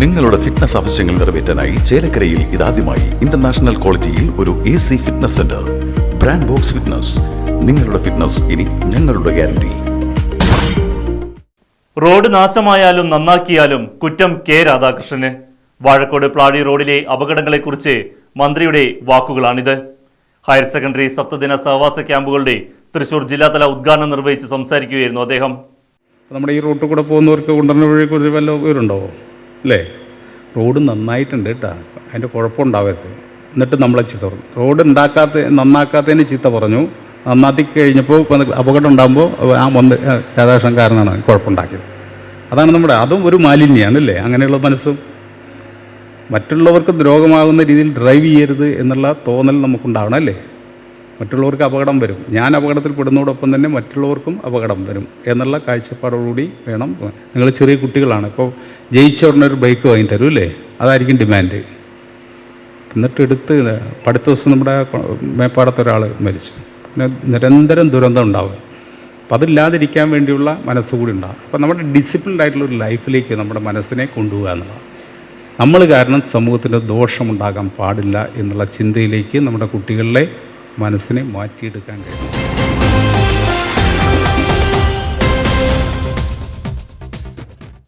നിങ്ങളുടെ ഫിറ്റ്നസ് ആവശ്യങ്ങൾ നിറവേറ്റാനായി ചേലക്കരയിൽ ഇതാദ്യമായി ഇന്റർനാഷണൽ ക്വാളിറ്റിയിൽ ഒരു A C fitness center brand box fitness നിങ്ങളുടെ ഫിറ്റ്നസ് ഇനി ഞങ്ങളുടെ ഗ്യാരണ്ടി റോഡ് നാശമായാലും നന്നാക്കിയാലും കുറ്റം കെ രാധാകൃഷ്ണന്. വാഴക്കോട് പ്ലാഴി റോഡിലെ അപകടങ്ങളെക്കുറിച്ച് മന്ത്രിയുടെ വാക്കുകളാണിത്. ഹയർ സെക്കൻഡറി സപ്തദിന സഹവാസ ക്യാമ്പുകളുടെ തൃശൂർ ജില്ലാതല ഉദ്ഘാടനം നിർവഹിച്ച് സംസാരിക്കുകയായിരുന്നു അദ്ദേഹം. നമ്മുടെ ഈ റൂട്ടിൽ കൂടെ പോകുന്നവർക്ക് കുണ്ടറിന് വഴിക്കുറിച്ച് വല്ല വിവരമുണ്ടോ? അല്ലേ റോഡ് നന്നായിട്ടുണ്ട് കേട്ടോ. അതിന്റെ കുഴപ്പമുണ്ടാവരുത്. എന്നിട്ട് നമ്മളെ ചീത്ത പറഞ്ഞു. റോഡ് ഉണ്ടാക്കാത്ത നന്നാക്കാത്തതിന് ചീത്ത പറഞ്ഞു. നന്നാക്കി കഴിഞ്ഞപ്പോൾ അപകടം ഉണ്ടാകുമ്പോൾ ആ വന്ന് രാധാകൃഷ്ണൻകാരനാണ് കുഴപ്പമുണ്ടാക്കിയത്. അതാണ് നമ്മുടെ അതും ഒരു മാലിന്യമാണ് അല്ലേ അങ്ങനെയുള്ള മനസ്സും. മറ്റുള്ളവർക്ക് ദ്രോഹമാകുന്ന രീതിയിൽ ഡ്രൈവ് ചെയ്യരുത് എന്നുള്ള തോന്നൽ നമുക്കുണ്ടാവണം അല്ലേ മറ്റുള്ളവർക്ക് അപകടം വരും. ഞാൻ അപകടത്തിൽ പെടുന്നതോടൊപ്പം തന്നെ മറ്റുള്ളവർക്കും അപകടം വരും എന്നുള്ള കാഴ്ചപ്പാടോടുകൂടി വേണം. നിങ്ങൾ ചെറിയ കുട്ടികളാണ്. ഇപ്പോൾ ജയിച്ച ഉടനെ ഒരു ബൈക്ക് വാങ്ങി തരും അല്ലേ? അതായിരിക്കും ഡിമാൻഡ് എന്നിട്ട് എടുത്ത് അടുത്ത ദിവസം നമ്മുടെ മേപ്പാടത്ത് ഒരാൾ മരിച്ചു. പിന്നെ നിരന്തരം ദുരന്തം ഉണ്ടാവും. അപ്പം അതില്ലാതിരിക്കാൻ വേണ്ടിയുള്ള മനസ്സുകൂടി ഉണ്ടാകും അപ്പം നമ്മുടെ ഡിസിപ്ലിൻഡ് ആയിട്ടുള്ള ഒരു ലൈഫിലേക്ക് നമ്മുടെ മനസ്സിനെ കൊണ്ടുപോകുക എന്നുള്ളതാണ്. നമ്മൾ കാരണം സമൂഹത്തിന്റെ ദോഷമുണ്ടാകാൻ പാടില്ല എന്നുള്ള ചിന്തയിലേക്ക് നമ്മുടെ കുട്ടികളിലെ മനസ്സിനെ മാറ്റിയെടുക്കാൻ കഴിയും.